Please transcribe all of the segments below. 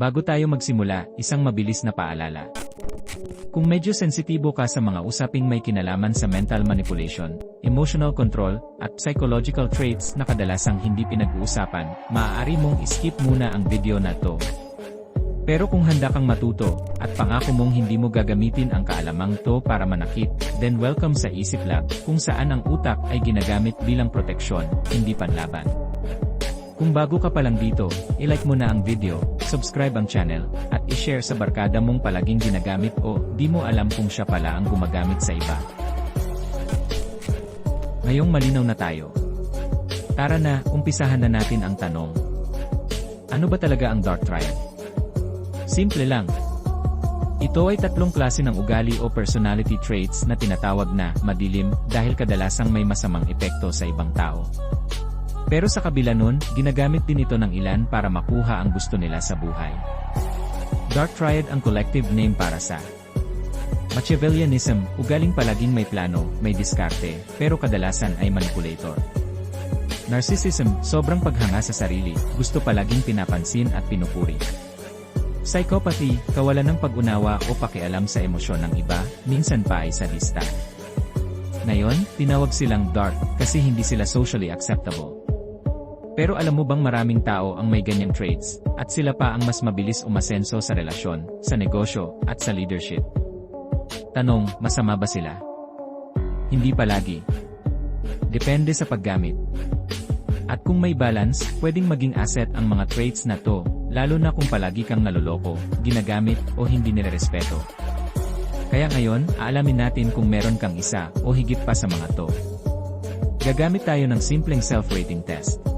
Bago tayo magsimula, isang mabilis na paalala. Kung medyo sensitibo ka sa mga usaping may kinalaman sa mental manipulation, emotional control, at psychological traits na kadalasang hindi pinag-uusapan, maaari mong skip muna ang video na to. Pero kung handa kang matuto, at pangako mong hindi mo gagamitin ang kaalamang to para manakit, then welcome sa Isip Lab, kung saan ang utak ay ginagamit bilang proteksyon, hindi panlaban. Kung bago ka pa lang dito, ilike mo na ang video, subscribe ang channel, at ishare sa barkada mong palaging ginagamit o di mo alam kung siya pala ang gumagamit sa iba. Ngayong malinaw na tayo. Tara na, umpisahan na natin ang tanong. Ano ba talaga ang dark triad? Simple lang. Ito ay tatlong klase ng ugali o personality traits na tinatawag na madilim dahil kadalasang may masamang epekto sa ibang tao. Pero sa kabila nun, ginagamit din ito ng ilan para makuha ang gusto nila sa buhay. Dark Triad ang collective name para sa Machiavellianism, ugaling palaging may plano, may diskarte, pero kadalasan ay manipulator. Narcissism, sobrang paghanga sa sarili, gusto palaging pinapansin at pinupuri. Psychopathy, kawalan ng pag-unawa o pakialam sa emosyon ng iba, minsan pa ay sadista. Ngayon, tinawag silang dark kasi hindi sila socially acceptable. Pero alam mo bang maraming tao ang may ganyang traits, at sila pa ang mas mabilis umasenso sa relasyon, sa negosyo, at sa leadership? Tanong, masama ba sila? Hindi palagi. Depende sa paggamit. At kung may balance, pwedeng maging asset ang mga traits na to, lalo na kung palagi kang naloloko, ginagamit, o hindi nirerespeto. Kaya ngayon, aalamin natin kung meron kang isa, o higit pa sa mga to. Gagamit tayo ng simpleng self-rating test.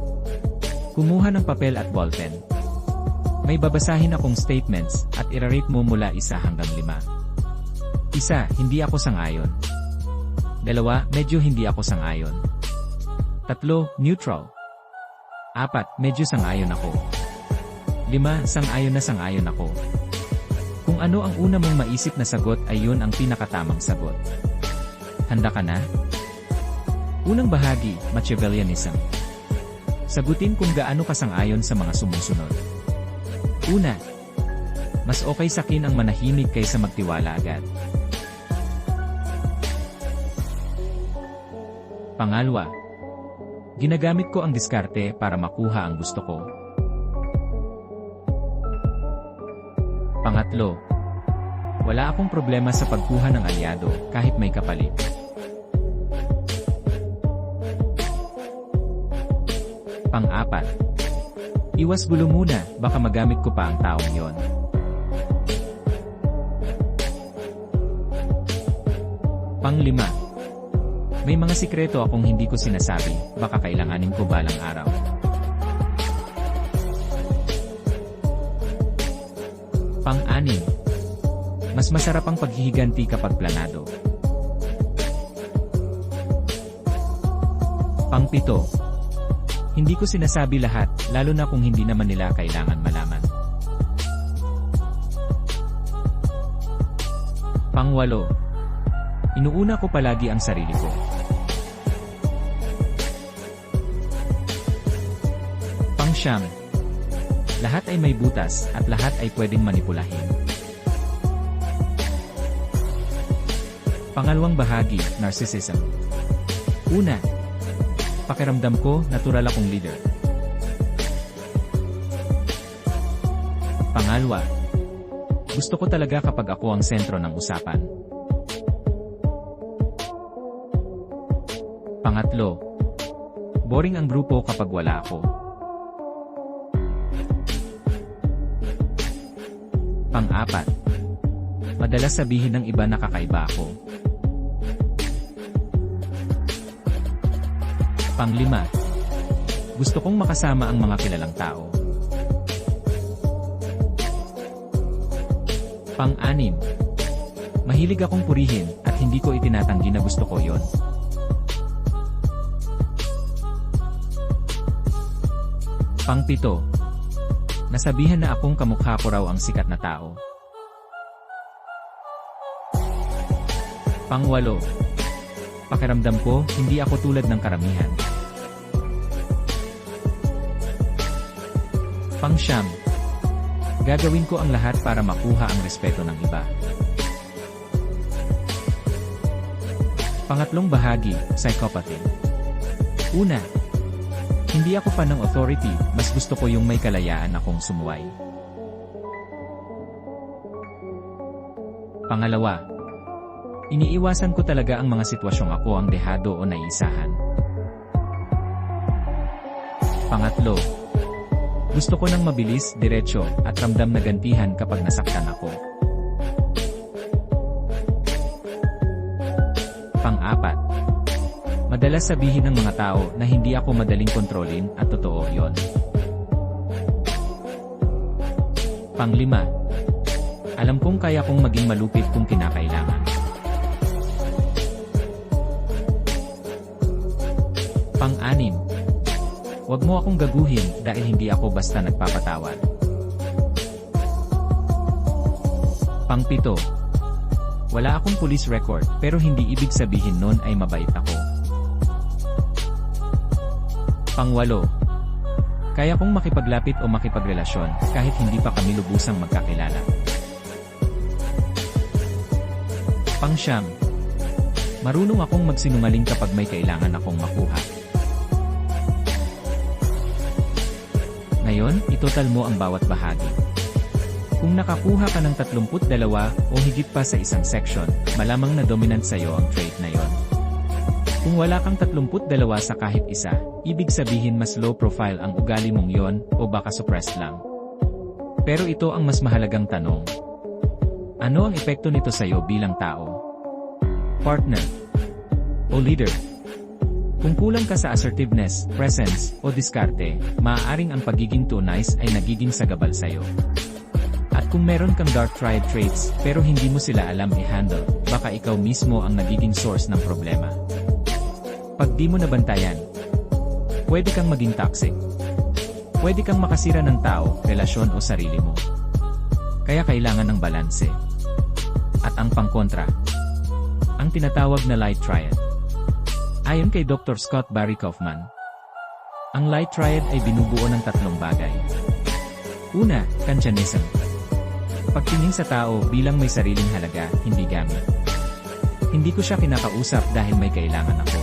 Kumuha ng papel at ballpen. May babasahin akong statements at irarate mo mula isa hanggang lima. Isa, hindi ako sangayon. Dalawa, medyo hindi ako sangayon. Tatlo, neutral. Apat, medyo sangayon ako. Lima, sangayon na sangayon ako. Kung ano ang una mong maisip na sagot ay yun ang pinakatamang sagot. Handa ka na? Unang bahagi, Machiavellianism. Sagutin kung gaano kasang-ayon sa mga sumusunod. Una, mas okay sa akin ang manahimik kaysa magtiwala agad. Pangalawa, ginagamit ko ang diskarte para makuha ang gusto ko. Pangatlo, wala akong problema sa pagkuha ng alyado kahit may kapalit. Pang-apat. Iwas gulo muna, baka magamit ko pa ang taong yon. Pang-lima. May mga sikreto akong hindi ko sinasabi, baka kailanganin ko balang araw. Pang-anim. Mas masarap ang paghihiganti kapag planado. Pang-pito. Hindi ko sinasabi lahat, lalo na kung hindi naman nila kailangan malaman. Pangwalo. Inuuna ko palagi ang sarili ko. Pangsyam. Lahat ay may butas at lahat ay pwedeng manipulahin. Pangalawang bahagi, narcissism. Una, pakiramdam ko, natural akong leader. Pangalawa, gusto ko talaga kapag ako ang sentro ng usapan. Pangatlo, boring ang grupo kapag wala ako. Pang-apat, madalas sabihin ng iba na kakaiba ako. Panglima, gusto kong makasama ang mga kilalang tao. Pang-anim, mahilig akong purihin at hindi ko itinatanggi na gusto ko yon. Pang-pito, nasabihan na akong kamukha ko raw ang sikat na tao. Pangwalo, pakiramdam ko, hindi ako tulad ng karamihan. Pangsyam, Gagawin ko ang lahat para makuha ang respeto ng iba. Pangatlong bahagi, psychopathy. Una, hindi ako fan ng authority, mas gusto ko yung may kalayaan akong sumuway. Pangalawa, iniiwasan ko talaga ang mga sitwasyong ako ang dehado o naisahan. Pangatlo, gusto ko ng mabilis, diretsyo, at ramdam na gantihan kapag nasaktan ako. Pang-apat, madalas sabihin ng mga tao na hindi ako madaling kontrolin at totoo yon. Panglima, alam kong kaya kong maging malupit kung kinakailangan. Pang-anim, Huwag mo akong gaguhin dahil hindi ako basta nagpapatawad. Pangpito. Wala akong police record pero hindi ibig sabihin nun ay mabait ako. Pangwalo. Kaya kong makipaglapit o makipagrelasyon kahit hindi pa kami lubusang magkakilala. Pangsyam. Marunong akong magsinungaling kapag may kailangan akong makuha. Ngayon, itotal mo ang bawat bahagi. Kung nakakuha ka ng 32 o higit pa sa isang section, malamang na dominant sa'yo ang trait na yon. Kung wala kang 32 sa kahit isa, ibig sabihin mas low profile ang ugali mong yon o baka suppressed lang. Pero ito ang mas mahalagang tanong. Ano ang epekto nito sa'yo bilang tao? Partner o leader? Kung kulang ka sa assertiveness, presence, o diskarte, maaaring ang pagiging too nice ay nagiging sagabal sa'yo. At kung meron kang dark triad traits, pero hindi mo sila alam i-handle, baka ikaw mismo ang nagiging source ng problema. Pag di mo nabantayan, pwede kang maging toxic. Pwede kang makasira ng tao, relasyon o sarili mo. Kaya kailangan ng balanse. At ang pangkontra, ang tinatawag na light triad. Ayon kay Dr. Scott Barry Kaufman, ang light triad ay binubuo ng tatlong bagay. Una, Kantianism. Pagtingin sa tao bilang may sariling halaga, hindi gamit. Hindi ko siya kinakausap dahil may kailangan ako.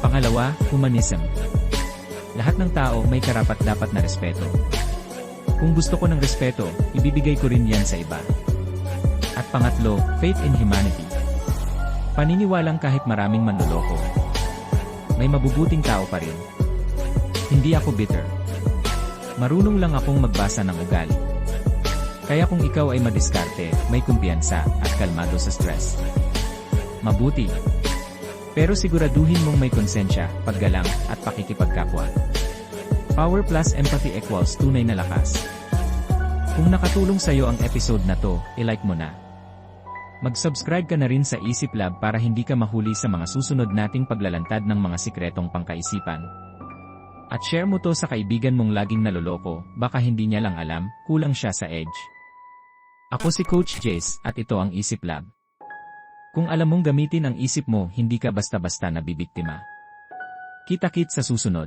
Pangalawa, Humanism. Lahat ng tao may karapat dapat na respeto. Kung gusto ko ng respeto, ibibigay ko rin yan sa iba. At pangatlo, faith in humanity. Paniniwalang kahit maraming manloloko. May mabubuting tao pa rin. Hindi ako bitter. Marunong lang akong magbasa ng ugali. Kaya kung ikaw ay madiskarte, may kumpiyansa, at kalmado sa stress. Mabuti. Pero siguraduhin mong may konsensya, paggalang, at pakikipagkapwa. Power plus empathy equals tunay na lakas. Kung nakatulong sa'yo ang episode na to, ilike mo na. Mag-subscribe ka na rin sa Isip Lab para hindi ka mahuli sa mga susunod nating paglalantad ng mga sikretong pangkaisipan. At share mo to sa kaibigan mong laging naloloko, baka hindi niya lang alam, kulang siya sa edge. Ako si Coach Jace, at ito ang Isip Lab. Kung alam mong gamitin ang isip mo, hindi ka basta-basta nabibiktima. Kita-kit sa susunod.